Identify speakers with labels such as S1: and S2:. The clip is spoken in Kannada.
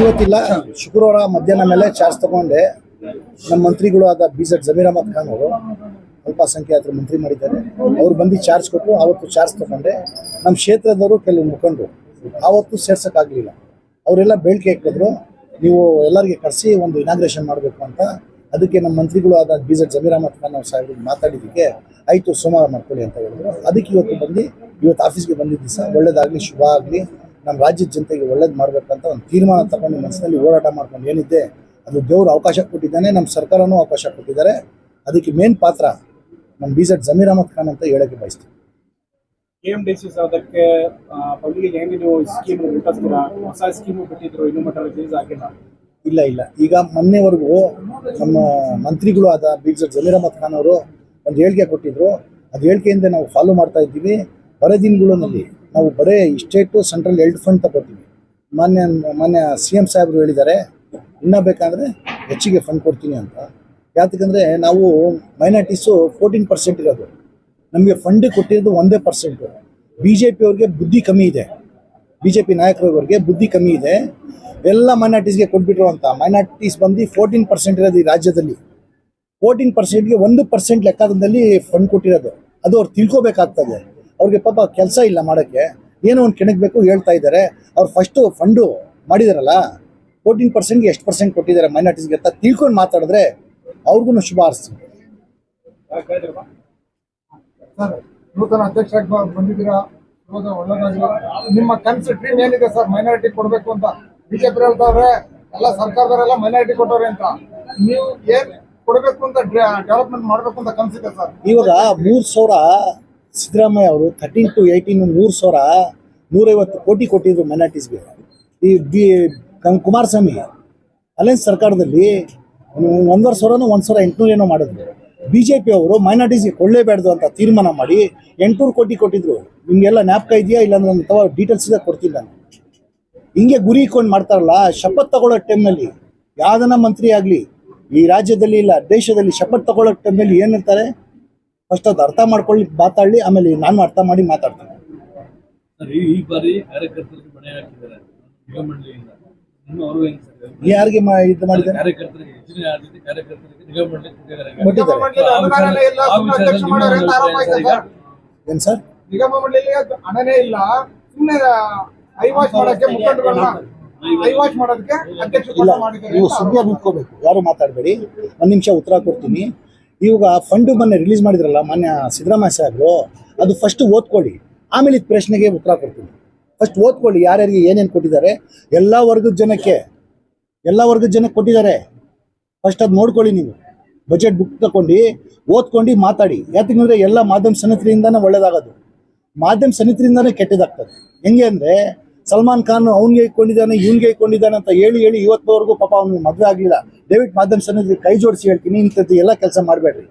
S1: ಇವತ್ತಿಲ್ಲ. ಶುಕ್ರವಾರ ಮಧ್ಯಾಹ್ನ ಮೇಲೆ ಚಾರ್ಜ್ ತಗೊಂಡೆ. ನಮ್ಮ ಮಂತ್ರಿಗಳು ಆದ ಬಿ ಜಡ್ ಜಮೀರ್ ಅಹಮದ್ ಖಾನ್ ಅವರು, ಅಲ್ಪಸಂಖ್ಯಾತರು ಮಂತ್ರಿ ಮಾಡಿದ್ದಾರೆ. ಅವ್ರು ಬಂದು ಚಾರ್ಜ್ ಕೊಟ್ಟರು ಆವತ್ತು ಚಾರ್ಜ್ ತಗೊಂಡೆ. ನಮ್ಮ ಕ್ಷೇತ್ರದವರು ಕೆಲವು ಮುಖಂಡರು ಆವತ್ತು ಸೇರ್ಸೋಕ್ಕಾಗಲಿಲ್ಲ ಅವರೆಲ್ಲ ಬೇಡಿಕೆ ಇಟ್ಟಿದ್ರು ನೀವು ಎಲ್ಲರಿಗೆ ಕರೆಸಿ ಒಂದು ಇನಾಗ್ರೇಷನ್ ಮಾಡಬೇಕು ಅಂತ. ಅದಕ್ಕೆ ನಮ್ಮ ಮಂತ್ರಿಗಳು ಆದ ಬಿ ಜಡ್ ಜಮೀರ್ ಅಹಮದ್ ಖಾನ್ ಅವ್ರ ಸಾಹೇಬ್ರಿಗೆ ಮಾತಾಡಿದ್ದಕ್ಕೆ ಆಯಿತು, ಸೋಮವಾರ ಮಾಡ್ಕೊಳ್ಳಿ ಅಂತ ಹೇಳಿದ್ರು. ಅದಕ್ಕೆ ಇವತ್ತು ಬಂದು, ಇವತ್ತು ಆಫೀಸ್ಗೆ ಬಂದಿದ್ದ ದಿವಸ ಒಳ್ಳೇದಾಗಲಿ, ಶುಭ ಆಗಲಿ. ನಮ್ಮ ರಾಜ್ಯದ ಜನತೆಗೆ ಒಳ್ಳೇದು ಮಾಡಬೇಕಂತ ಒಂದು ತೀರ್ಮಾನ ತಗೊಂಡು ಮನಸ್ಸಿನಲ್ಲಿ ಹೋರಾಟ ಮಾಡ್ಕೊಂಡು ಏನಿದೆ ಅದು ದೇವರು ಅವಕಾಶ ಕೊಟ್ಟಿದ್ದಾನೆ ನಮ್ಮ ಸರ್ಕಾರನೂ ಅವಕಾಶ ಕೊಟ್ಟಿದ್ದಾರೆ. ಅದಕ್ಕೆ ಮೇನ್ ಪಾತ್ರ ನಮ್ಮ ಬಿ ಜೆಡ್ ಜಮೀರ್ ಅಹಮದ್ ಖಾನ್ ಅಂತ ಹೇಳೋಕ್ಕೆ ಬಯಸ್ತೀನಿ.
S2: ಕೆ ಎಂ ಡಿ ಸಿ ಅದಕ್ಕೆ ಪಬ್ಲಿಕ್ ಹೆಂಗೆ ನೀವು ಸ್ಕೀಮ್ ಮುಟ್ಟಿಸ್ತೀರಾ ಹೊಸ ಸ್ಕೀಮ್ ಬಿಟ್ಟಿದ್ರು ಇನ್ನೂ ಮಟ್ಟ ರಿಲೀಸ್ ಆಗಿಲ್ಲ.
S1: ಇಲ್ಲ ಇಲ್ಲ. ಈಗ ಮೊನ್ನೆವರೆಗೂ ನಮ್ಮ ಮಂತ್ರಿಗಳು ಆದ ಬಿ ಜೆಡ್ ಜಮೀರ್ ಅಹಮದ್ ಖಾನ್ ಅವರು ಒಂದು ಹೇಳಿಕೆ ಕೊಟ್ಟಿದ್ರು. ಅದು ಹೇಳಿಕೆಯಿಂದ ನಾವು ಫಾಲೋ ಮಾಡ್ತಾ ಇದ್ದೀವಿ. ಬರ ದಿನಗಳಲ್ಲಿ ನಾವು ಬರೇ ಸ್ಟೇಟು ಸೆಂಟ್ರಲ್ ಎಲ್ಡ್ ಫಂಡ್ ತಗೋತೀವಿ. ಮಾನ್ಯ ಮಾನ್ಯ ಸಿ ಎಂ ಸಾಹೇಬರು ಹೇಳಿದ್ದಾರೆ, ಇನ್ನೂ ಬೇಕಾದರೆ ಹೆಚ್ಚಿಗೆ ಫಂಡ್ ಕೊಡ್ತೀನಿ ಅಂತ. ಯಾತಕ್ಕಂದರೆ ನಾವು ಮೈನಾರಿಟೀಸು ಫೋರ್ಟೀನ್ ಪರ್ಸೆಂಟ್ ಇರೋದು. ನಮಗೆ ಫಂಡ್ ಕೊಟ್ಟಿರೋದು ಒಂದೇ ಪರ್ಸೆಂಟು ಬಿ ಜೆ ಪಿಯವ್ರಿಗೆ ಬುದ್ಧಿ ಕಮ್ಮಿ ಇದೆ. ಬಿ ಜೆ ಪಿ ನಾಯಕರವರಿಗೆ ಬುದ್ಧಿ ಕಮ್ಮಿ ಇದೆ. ಎಲ್ಲ ಮೈನಾರಿಟೀಸ್ಗೆ ಕೊಟ್ಬಿಟ್ರು ಅಂತ. ಮೈನಾರಿಟೀಸ್ ಬಂದು ಫೋರ್ಟೀನ್ ಪರ್ಸೆಂಟ್ ಇರೋದು ಈ ರಾಜ್ಯದಲ್ಲಿ. ಫೋರ್ಟೀನ್ ಪರ್ಸೆಂಟ್ಗೆ ಒಂದು ಪರ್ಸೆಂಟ್ ಲೆಕ್ಕದಲ್ಲಿ ಫಂಡ್ ಕೊಟ್ಟಿರೋದು. ಅದು ಅವ್ರು ತಿಳ್ಕೊಬೇಕಾಗ್ತದೆ. ಅವ್ರಿಗೆ ಪಾಪ ಕೆಲಸ ಇಲ್ಲ ಮಾಡೋಕ್ಕೆ. ಏನೋ ಒಂದು ಕೆಣಕಬೇಕು ಹೇಳ್ತಾ ಇದ್ದಾರೆ. ಅವ್ರು ಫಸ್ಟು ಫಂಡು ಮಾಡಿದಾರಲ್ಲ ಫೋರ್ಟೀನ್ ಪರ್ಸೆಂಟ್ಗೆ ಎಷ್ಟು ಪರ್ಸೆಂಟ್ ಕೊಟ್ಟಿದ್ದಾರೆ ಮೈನಾರಿಟೀಸ್ಗೆ ಅಂತ ತಿಳ್ಕೊಂಡು ಮಾತಾಡಿದ್ರೆ ಅವ್ರಿಗೂ ಶುಭ
S3: ಸರ್ ನೂತನ ಅಧ್ಯಕ್ಷರಾಗಿ ಬಂದಿದ್ದೀರಾ? ನಿಮ್ಮ ಕನ್ಸು ಡ್ರೀಮ್ ಏನಿದೆ ಸರ್? ಮೈನಾರಿಟಿ ಕೊಡಬೇಕು ಅಂತ. ಬಿಜೆಪಿ ಹೇಳ್ತಾವ್ರೆ ಎಲ್ಲ ಸರ್ಕಾರದವರೆಲ್ಲ ಮೈನಾರಿಟಿ ಕೊಟ್ಟವ್ರೆ ಅಂತ. ನೀವು ಏನ್ ಕೊಡಬೇಕು ಅಂತ ಡೆವಲಪ್ಮೆಂಟ್ ಮಾಡಬೇಕು ಅಂತ ಕನ್ಸಿದೆ ಸರ್?
S1: ಇವಾಗ ಮೂರ್ ಸಾವಿರ ಸಿದ್ದರಾಮಯ್ಯ ಅವರು ಥರ್ಟೀನ್ ಟು ಏಯ್ಟೀನ್ ಮೂರು ಸಾವಿರ ನೂರೈವತ್ತು ಕೋಟಿ ಕೊಟ್ಟಿದ್ರು ಮೈನಾರಿಟೀಸ್ಗೆ ಈ ಬಿ ಕಂ- ಕುಮಾರಸ್ವಾಮಿ ಅಲೆನ್ಸ್ ಸರ್ಕಾರದಲ್ಲಿ ಒಂದೂವರೆ ಸಾವಿರನೋ ಒಂದು ಸಾವಿರ ಎಂಟುನೂರು ಏನೋ ಮಾಡಿದ್ರು. ಬಿ ಜೆ ಪಿ ಅವರು ಮೈನಾರಿಟೀಸ್ಗೆ ಕೊಡಲೇಬಾರ್ದು ಅಂತ ತೀರ್ಮಾನ ಮಾಡಿ ಎಂಟುನೂರು ಕೋಟಿ ಕೊಟ್ಟಿದ್ರು. ನಿಮಗೆಲ್ಲ ಜ್ಞಾಪಕ ಇದೆಯಾ? ಇಲ್ಲಾಂದ್ರೆ ನಾನು ತವ ಡೀಟೇಲ್ಸ್ ಇದೆ ಕೊಡ್ತೀನಿ ನಾನು. ಹಿಂಗೆ ಗುರಿ ಇಟ್ಕೊಂಡು ಮಾಡ್ತಾರಲ್ಲ, ಶಪಥ ತಗೊಳ್ಳೋ ಟೈಮ್ನಲ್ಲಿ ಯಾವ್ದನ ಮಂತ್ರಿ ಆಗಲಿ, ಈ ರಾಜ್ಯದಲ್ಲಿ ಇಲ್ಲ, ದೇಶದಲ್ಲಿ ಶಪಥ ತಗೊಳ್ಳೋ ಟೈಮ್ನಲ್ಲಿ ಏನಿರ್ತಾರೆ ಫಸ್ಟ್ ಅದು ಅರ್ಥ ಮಾಡ್ಕೊಳ್ಳಿ ಮಾತಾಡಲಿ ಆಮೇಲೆ ನಾನು ಅರ್ಥ ಮಾಡಿ ಮಾತಾಡ್ತೀನಿ.
S4: ಸರ್ ಈ ಈ ಬಾರಿ ಕಾರ್ಯಕರ್ತರಿಗೆ ಮನೆ ಹಾಕಿದ್ದಾರೆ ಯುವ ಮಂಡಳಿಯಿಂದ. ಇನ್ನು ಅವರು ಹೆಂಗ್ ಸರ್
S1: ಯಾರಿಗೆ ಇದು ಏನು ಸರ್?
S3: ನಿಗಮ ಹಣನೇ ಇಲ್ಲ ಸುಮ್ಮನೆ ಮಾಡಕ್ಕೆ ಮಾಡೋದಕ್ಕೆ ಅಧ್ಯಕ್ಷ
S1: ಇಲ್ಲ ನೀವು ಸುಮ್ಮನೆ ನಿಂತ್ಕೋಬೇಕು ಯಾರು ಮಾತಾಡಬೇಡಿ. ಒಂದ್ ನಿಮಿಷ ಉತ್ತರ ಕೊಡ್ತೀನಿ. ಇವಾಗ ಫಂಡು ಮೊನ್ನೆ ರಿಲೀಸ್ ಮಾಡಿದ್ರಲ್ಲ ಮಾನ್ಯ ಸಿದ್ದರಾಮಯ್ಯ ಸಾಹೇಬರು, ಅದು ಫಸ್ಟ್ ಓದ್ಕೊಳ್ಳಿ. ಆಮೇಲೆ ಇದು ಪ್ರಶ್ನೆಗೆ ಉತ್ತರ ಕೊಡ್ತೀನಿ. ಫಸ್ಟ್ ಓದ್ಕೊಳ್ಳಿ, ಯಾರ್ಯಾರಿಗೆ ಏನೇನು ಕೊಟ್ಟಿದ್ದಾರೆ. ಎಲ್ಲ ವರ್ಗದ ಜನಕ್ಕೆ, ಎಲ್ಲ ವರ್ಗದ ಜನಕ್ಕೆ ಕೊಟ್ಟಿದ್ದಾರೆ. ಫಸ್ಟ್ ಅದು ನೋಡ್ಕೊಳ್ಳಿ ನೀವು. ಬಜೆಟ್ ಬುಕ್ ತಗೊಂಡು, ಓದ್ಕೊಂಡು ಮಾತಾಡಿ. ಯಾಕಂದ್ರೆ ಎಲ್ಲ ಮಾಧ್ಯಮ ಸಮಿತಿಯಿಂದನೇ ಒಳ್ಳೇದಾಗೋದು. ಮಾಧ್ಯಮ ಸಮಿತಿಯಿಂದನೇ ಕೆಟ್ಟದಾಗ್ತದೆ. ಹೆಂಗೆ ಅಂದರೆ ಸಲ್ಮಾನ್ ಖಾನ್ ಅವನಿಗೆ ಇಟ್ಕೊಂಡಿದ್ದಾನೆ, ಇವ್ನಿಗೆ ಇಟ್ಕೊಂಡಿದ್ದಾನೆ ಅಂತ ಹೇಳಿ ಹೇಳಿ ಇವತ್ತವರೆಗೂ ಪಾಪ ಅವ್ನಿಗೆ ಮದುವೆ ಆಗಲಿಲ್ಲ. ಡೇವಿಡ್ ಮಾಧ್ಯಮ ಸನ್ನಿಧಿ ಕೈ ಜೋಡಿಸಿ ಹೇಳ್ತೀನಿ, ಇಂಥದ್ದು ಎಲ್ಲ ಕೆಲಸ ಮಾಡಬೇಡ್ರಿ.